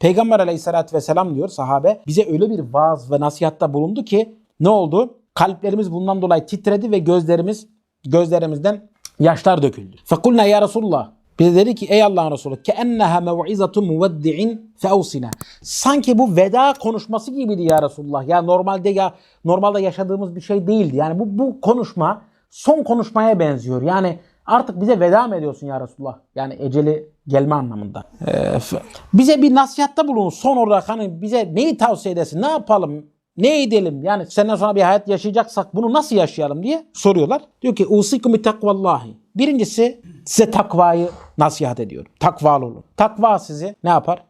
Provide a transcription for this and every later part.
Peygamber aleyhissalatü vesselam diyor sahabe bize öyle bir vaaz ve nasihatta bulundu ki ne oldu? Kalplerimiz bundan dolayı titredi ve gözlerimiz gözlerimizden yaşlar döküldü. Fekulna ya Resulullah bize dedi ki ey Allah'ın Resulü ke enneha mev'izatu muveddi'in feusina. Sanki bu veda konuşması gibiydi ya Resulullah. Ya normalde ya normalde yaşadığımız bir şey değildi. Yani bu bu konuşma son konuşmaya benziyor. Yani artık bize veda mı ediyorsun ya Resulullah? Yani eceli gelme anlamında. Ee, bize bir nasihatta bulun son olarak hani bize neyi tavsiye edersin? Ne yapalım? Ne edelim? Yani senden sonra bir hayat yaşayacaksak bunu nasıl yaşayalım diye soruyorlar. Diyor ki usikum takvallahi. Birincisi size takvayı nasihat ediyorum. Takvalı olun. Takva sizi ne yapar?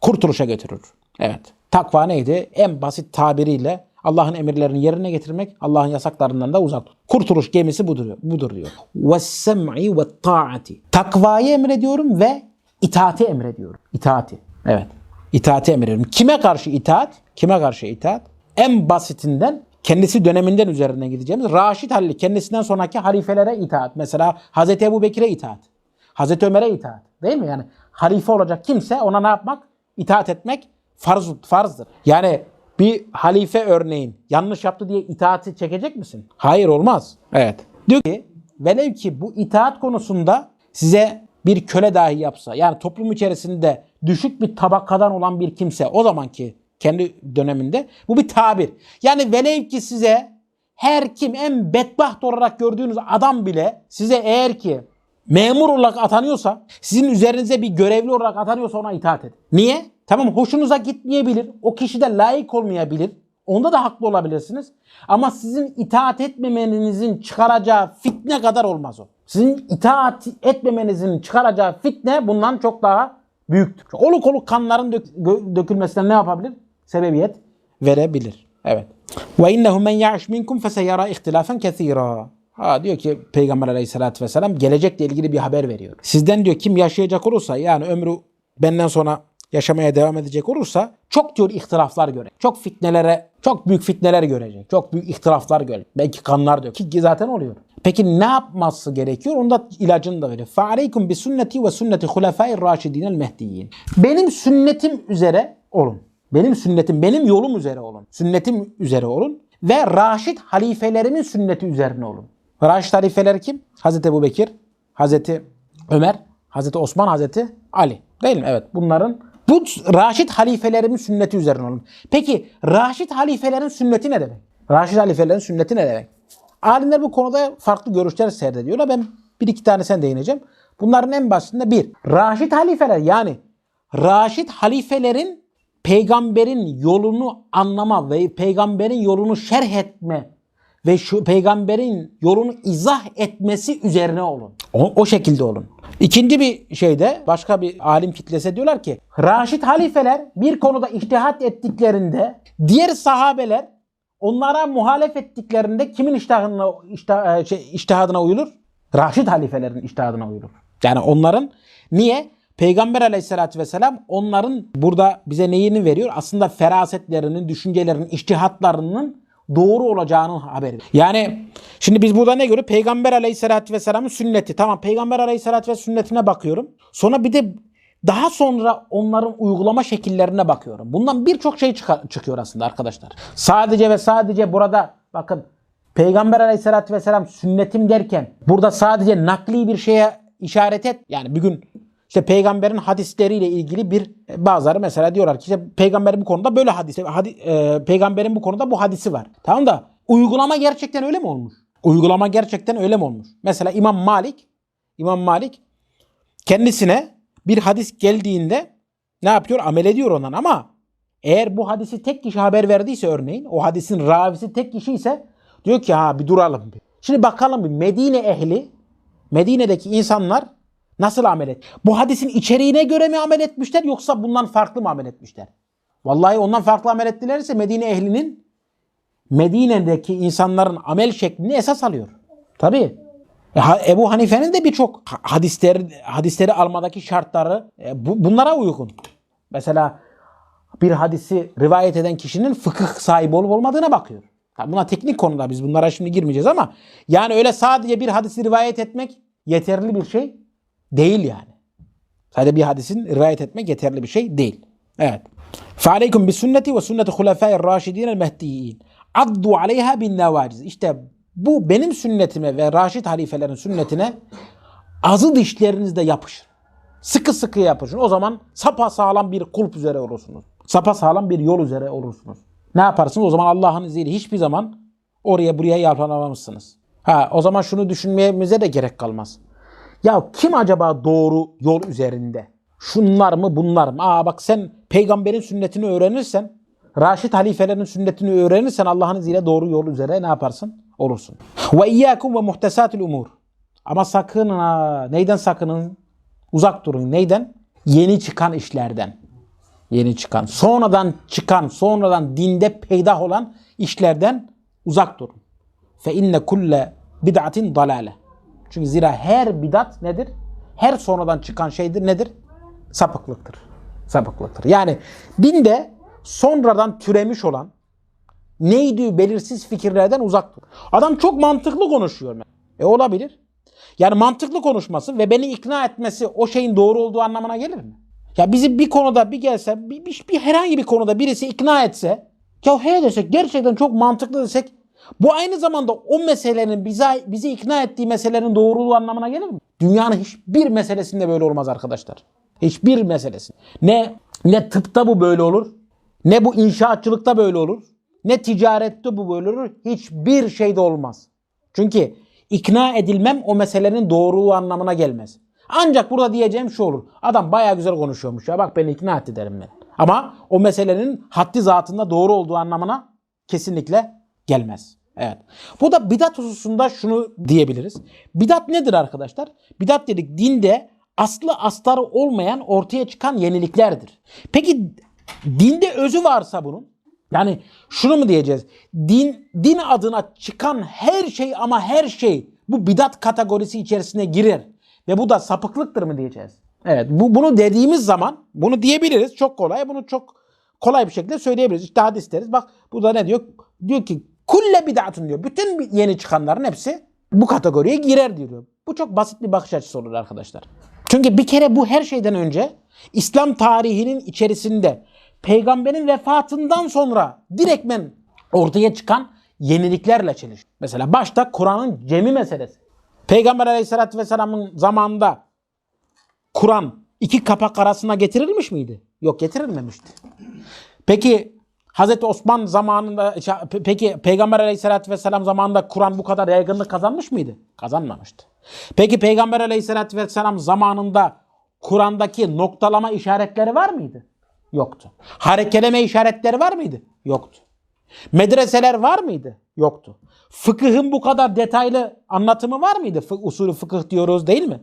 Kurtuluşa götürür. Evet. Takva neydi? En basit tabiriyle Allah'ın emirlerini yerine getirmek, Allah'ın yasaklarından da uzak. tut. Kurtuluş gemisi budur, budur diyor. وَالسَّمْعِ وَالطَّاعَةِ Takvayı emrediyorum ve itaati emrediyorum. İtaati. Evet. İtaati emrediyorum. Kime karşı itaat? Kime karşı itaat? En basitinden kendisi döneminden üzerinden gideceğimiz Raşid Halil kendisinden sonraki halifelere itaat. Mesela Hazreti Ebu Bekir'e itaat. Hazreti Ömer'e itaat. Değil mi? Yani halife olacak kimse ona ne yapmak? İtaat etmek farz, farzdır. Yani bir halife örneğin yanlış yaptı diye itaati çekecek misin? Hayır olmaz. Evet. Diyor ki velev ki bu itaat konusunda size bir köle dahi yapsa yani toplum içerisinde düşük bir tabakadan olan bir kimse o zamanki kendi döneminde bu bir tabir. Yani velev ki size her kim en bedbaht olarak gördüğünüz adam bile size eğer ki memur olarak atanıyorsa, sizin üzerinize bir görevli olarak atanıyorsa ona itaat edin. Niye? Tamam hoşunuza gitmeyebilir, o kişi de layık olmayabilir. Onda da haklı olabilirsiniz. Ama sizin itaat etmemenizin çıkaracağı fitne kadar olmaz o. Sizin itaat etmemenizin çıkaracağı fitne bundan çok daha büyüktür. Oluk oluk kanların dök- dökülmesine ne yapabilir? Sebebiyet verebilir. Evet. Ve innehu men ya'iş minkum feseyara ihtilafen kesira. Ha diyor ki Peygamber Aleyhisselatü Vesselam gelecekle ilgili bir haber veriyor. Sizden diyor kim yaşayacak olursa yani ömrü benden sonra yaşamaya devam edecek olursa çok diyor ihtilaflar görecek. Çok fitnelere, çok büyük fitneler görecek. Çok büyük ihtilaflar görecek. Belki kanlar dök. Ki zaten oluyor. Peki ne yapması gerekiyor? Onda ilacını da veriyor. فَعَلَيْكُمْ بِسُنَّتِ وَسُنَّةِ خُلَفَاءِ الرَّاشِدِينَ الْمَهْدِيِّينَ Benim sünnetim üzere olun. Benim sünnetim, benim yolum üzere olun. Sünnetim üzere olun. Ve Raşid halifelerimin sünneti üzerine olun. Raşid halifeleri kim? Hazreti Ebu Bekir, Hazreti Ömer, Hazreti Osman, Hazreti Ali. Değil mi? Evet. Bunların bu Raşid halifelerimin sünneti üzerine olun. Peki Raşid halifelerin sünneti ne demek? Raşid halifelerin sünneti ne demek? Alimler bu konuda farklı görüşler serdediyorlar. Ben bir iki tanesine değineceğim. Bunların en basitinde bir. Raşid halifeler yani Raşid halifelerin peygamberin yolunu anlama ve peygamberin yolunu şerh etme ve şu peygamberin yolunu izah etmesi üzerine olun. O, o şekilde olun. İkinci bir şeyde başka bir alim kitlesi diyorlar ki Raşid halifeler bir konuda iştihat ettiklerinde diğer sahabeler onlara muhalef ettiklerinde kimin iştihadına, iştah, şey, iştihadına uyulur? Raşid halifelerin iştihadına uyulur. Yani onların niye? Peygamber aleyhissalatü vesselam onların burada bize neyini veriyor? Aslında ferasetlerinin, düşüncelerinin, iştihatlarının doğru olacağının haberi. Yani şimdi biz burada ne görüyoruz? Peygamber aleyhissalatü vesselamın sünneti. Tamam peygamber aleyhissalatü vesselam sünnetine bakıyorum. Sonra bir de daha sonra onların uygulama şekillerine bakıyorum. Bundan birçok şey çıkıyor aslında arkadaşlar. Sadece ve sadece burada bakın Peygamber aleyhissalatü vesselam sünnetim derken burada sadece nakli bir şeye işaret et. Yani bir gün işte peygamberin hadisleriyle ilgili bir bazıları mesela diyorlar ki işte peygamberin bu konuda böyle hadis hadi, e, peygamberin bu konuda bu hadisi var. Tamam da uygulama gerçekten öyle mi olmuş? Uygulama gerçekten öyle mi olmuş? Mesela İmam Malik İmam Malik kendisine bir hadis geldiğinde ne yapıyor? Amel ediyor ondan ama eğer bu hadisi tek kişi haber verdiyse örneğin o hadisin ravisi tek kişi ise diyor ki ha bir duralım bir. Şimdi bakalım bir Medine ehli Medine'deki insanlar nasıl amel et? Bu hadisin içeriğine göre mi amel etmişler yoksa bundan farklı mı amel etmişler? Vallahi ondan farklı amel ettilerse Medine ehlinin Medine'deki insanların amel şeklini esas alıyor. Tabii. E, Ebu Hanife'nin de birçok ha- hadisleri hadisleri almadaki şartları e, bu, bunlara uygun. Mesela bir hadisi rivayet eden kişinin fıkıh sahibi olup olmadığına bakıyor. Tabi buna teknik konuda biz bunlara şimdi girmeyeceğiz ama yani öyle sadece bir hadisi rivayet etmek yeterli bir şey değil yani. Sadece bir hadisin rivayet etmek yeterli bir şey değil. Evet. فَعَلَيْكُمْ بِسُنَّةِ وَسُنَّةِ خُلَفَاءِ الرَّاشِدِينَ الْمَهْدِيِّينَ عَضُّوا عَلَيْهَا بِالنَّوَاجِزِ İşte bu benim sünnetime ve Raşid halifelerin sünnetine azı dişlerinizle yapışın. Sıkı sıkı yapışın. O zaman sapa sağlam bir kulp üzere olursunuz. Sapa sağlam bir yol üzere olursunuz. Ne yaparsınız? O zaman Allah'ın izniyle hiçbir zaman oraya buraya yalpalamazsınız. Ha, o zaman şunu düşünmemize de gerek kalmaz. Ya kim acaba doğru yol üzerinde? Şunlar mı bunlar mı? Aa bak sen peygamberin sünnetini öğrenirsen, Raşid halifelerin sünnetini öğrenirsen Allah'ın izniyle doğru yol üzere ne yaparsın? Olursun. Ve iyyakum ve muhtesatul umur. Ama sakın ha, neyden sakının? Uzak durun. Neyden? Yeni çıkan işlerden. Yeni çıkan, sonradan çıkan, sonradan dinde peydah olan işlerden uzak durun. Fe inne kulle bid'atin dalale. Çünkü zira her bidat nedir? Her sonradan çıkan şeydir nedir? Sapıklıktır. Sapıklıktır. Yani dinde sonradan türemiş olan neydi belirsiz fikirlerden uzak dur. Adam çok mantıklı konuşuyor. E olabilir. Yani mantıklı konuşması ve beni ikna etmesi o şeyin doğru olduğu anlamına gelir mi? Ya bizi bir konuda bir gelse, bir, bir, bir herhangi bir konuda birisi ikna etse, ya he desek, gerçekten çok mantıklı desek, bu aynı zamanda o meselenin bize, bizi ikna ettiği meselenin doğruluğu anlamına gelir mi? Dünyanın hiçbir meselesinde böyle olmaz arkadaşlar. Hiçbir meselesi. Ne ne tıpta bu böyle olur, ne bu inşaatçılıkta böyle olur, ne ticarette bu böyle olur. Hiçbir şeyde olmaz. Çünkü ikna edilmem o meselenin doğruluğu anlamına gelmez. Ancak burada diyeceğim şu olur. Adam bayağı güzel konuşuyormuş ya bak beni ikna etti derim ben. Ama o meselenin haddi zatında doğru olduğu anlamına kesinlikle gelmez. Evet. Bu da bidat hususunda şunu diyebiliriz. Bidat nedir arkadaşlar? Bidat dedik dinde aslı astarı olmayan ortaya çıkan yeniliklerdir. Peki dinde özü varsa bunun yani şunu mu diyeceğiz? Din din adına çıkan her şey ama her şey bu bidat kategorisi içerisine girer ve bu da sapıklıktır mı diyeceğiz? Evet, bu bunu dediğimiz zaman bunu diyebiliriz. Çok kolay. Bunu çok kolay bir şekilde söyleyebiliriz. İşte hadis. Bak bu da ne diyor? Diyor ki kulle bid'atun diyor. Bütün yeni çıkanların hepsi bu kategoriye girer diyor. Bu çok basit bir bakış açısı olur arkadaşlar. Çünkü bir kere bu her şeyden önce İslam tarihinin içerisinde peygamberin vefatından sonra direktmen ortaya çıkan yeniliklerle çelişir. Mesela başta Kur'an'ın cemi meselesi. Peygamber aleyhissalatü vesselamın zamanında Kur'an iki kapak arasına getirilmiş miydi? Yok getirilmemişti. Peki Hazreti Osman zamanında peki Peygamber aleyhissalatü vesselam zamanında Kur'an bu kadar yaygınlık kazanmış mıydı? Kazanmamıştı. Peki Peygamber aleyhissalatü vesselam zamanında Kur'an'daki noktalama işaretleri var mıydı? Yoktu. Harekeleme işaretleri var mıydı? Yoktu. Medreseler var mıydı? Yoktu. Fıkıhın bu kadar detaylı anlatımı var mıydı? Fı usulü fıkıh diyoruz değil mi?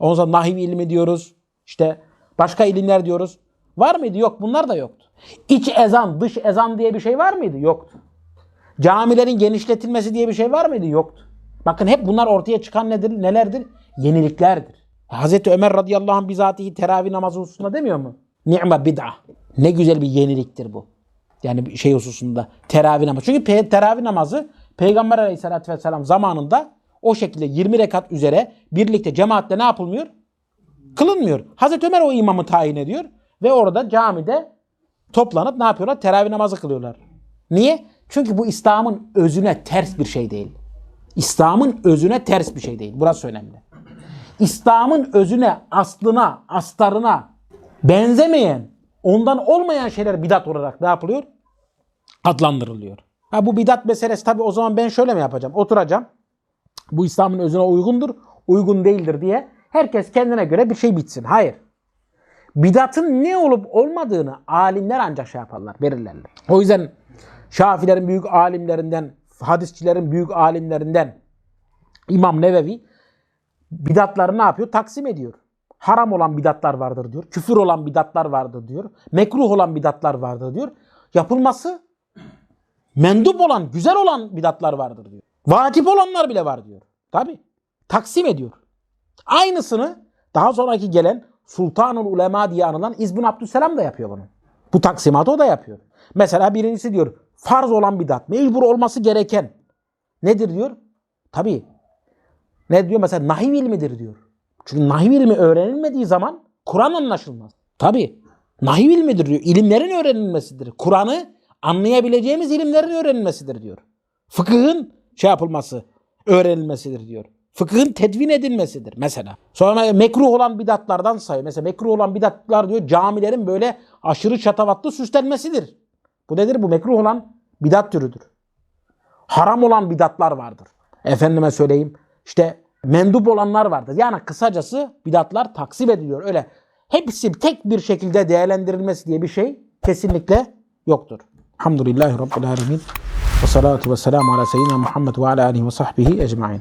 Ondan sonra nahiv ilmi diyoruz. İşte başka ilimler diyoruz. Var mıydı? Yok. Bunlar da yoktu. İç ezan, dış ezan diye bir şey var mıydı? Yoktu. Camilerin genişletilmesi diye bir şey var mıydı? Yoktu. Bakın hep bunlar ortaya çıkan nedir? Nelerdir? Yeniliklerdir. Hazreti Ömer radıyallahu anh bizatihi teravih namazı hususunda demiyor mu? Ni'me bid'a. Ne güzel bir yeniliktir bu. Yani şey hususunda teravih namazı. Çünkü teravih namazı Peygamber aleyhissalatü vesselam zamanında o şekilde 20 rekat üzere birlikte cemaatle ne yapılmıyor? Kılınmıyor. Hazreti Ömer o imamı tayin ediyor ve orada camide toplanıp ne yapıyorlar? Teravih namazı kılıyorlar. Niye? Çünkü bu İslam'ın özüne ters bir şey değil. İslam'ın özüne ters bir şey değil. Burası önemli. İslam'ın özüne, aslına, astarına benzemeyen, ondan olmayan şeyler bidat olarak ne yapılıyor? Adlandırılıyor. Ha bu bidat meselesi tabi o zaman ben şöyle mi yapacağım? Oturacağım. Bu İslam'ın özüne uygundur, uygun değildir diye herkes kendine göre bir şey bitsin. Hayır. Bidatın ne olup olmadığını alimler ancak şey yaparlar, belirlerler. O yüzden Şafilerin büyük alimlerinden, hadisçilerin büyük alimlerinden İmam Nevevi bidatları ne yapıyor? Taksim ediyor. Haram olan bidatlar vardır diyor. Küfür olan bidatlar vardır diyor. Mekruh olan bidatlar vardır diyor. Yapılması mendup olan, güzel olan bidatlar vardır diyor. Vacip olanlar bile var diyor. Tabi. Taksim ediyor. Aynısını daha sonraki gelen Sultanul Ulema diye anılan İzbun Abdüsselam da yapıyor bunu. Bu taksimatı o da yapıyor. Mesela birincisi diyor farz olan bidat, mecbur olması gereken nedir diyor? Tabii. Ne diyor mesela nahiv ilmidir diyor. Çünkü nahiv ilmi öğrenilmediği zaman Kur'an anlaşılmaz. Tabii. Nahiv ilmidir diyor. İlimlerin öğrenilmesidir. Kur'an'ı anlayabileceğimiz ilimlerin öğrenilmesidir diyor. Fıkıhın şey yapılması, öğrenilmesidir diyor. Fıkıhın tedvin edilmesidir mesela. Sonra mekruh olan bidatlardan say. Mesela mekruh olan bidatlar diyor camilerin böyle aşırı şatavatlı süslenmesidir. Bu nedir? Bu mekruh olan bidat türüdür. Haram olan bidatlar vardır. Efendime söyleyeyim işte mendup olanlar vardır. Yani kısacası bidatlar taksip ediliyor. Öyle hepsi tek bir şekilde değerlendirilmesi diye bir şey kesinlikle yoktur. Elhamdülillahi Rabbil Alemin. Ve salatu ve selamu ala seyyidina Muhammed ve ala alihi ve sahbihi ecmain.